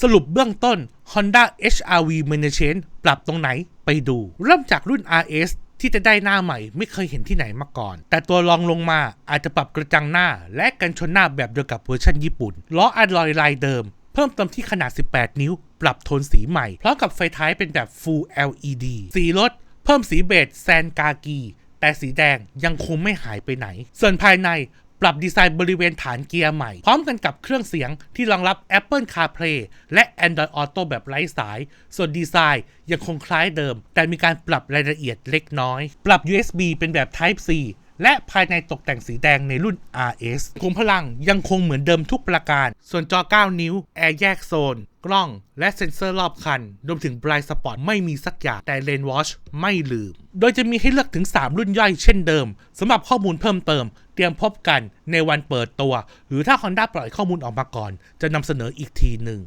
สรุปเบื้องต้น Honda HR-V m a n a g e n ปรับตรงไหนไปดู เริ่มจากรุ่น RS ที่จะได้หน้าใหม่ไม่เคยเห็นที่ไหนมาก่อน แต่ตัวรองลงมาอาจจะปรับกระจังหน้า และกันชนหน้าแบบเดียวกับเวอร์ชันญี่ปุ่น ล้ออะลอยลายเดิม เพิ่มเติมที่ขนาด 18 นิ้ว ปรับโทนสีใหม่ พร้อมกับไฟท้ายเป็นแบบ Full LED สีรถ เพิ่มสีเบจแซนกากี แต่สีแดงยังคงไม่หายไปไหน ส่วนภายใน ปรับดีไซน์บริเวณฐานเกียร์ใหม่ พร้อมกันกับเครื่องเสียงที่รองรับ Apple CarPlay และ Android Auto แบบไร้สาย ส่วนดีไซน์ยังคงคล้ายเดิม แต่มีการปรับรายละเอียดเล็กน้อย ปรับ USB เป็นแบบ Type C และภายในตกแต่งสีแดงในรุ่น RS คุมพลังยังคงเหมือนเดิมทุกประการ ส่วนจอ 9 นิ้ว แอร์แยกโซน กล้อง และเซ็นเซอร์รอบคัน รวมถึง Blind Spot ไม่มีสักอย่าง แต่ Lane Watch ไม่ลืม โดยจะมีให้เลือกถึง 3 รุ่นย่อยเช่นเดิม สำหรับข้อมูลเพิ่มเติม เตรียมพบกันในวันเปิดตัว หรือถ้า Honda ปล่อยข้อมูลออกมาก่อน จะนำเสนออีกทีหนึ่ง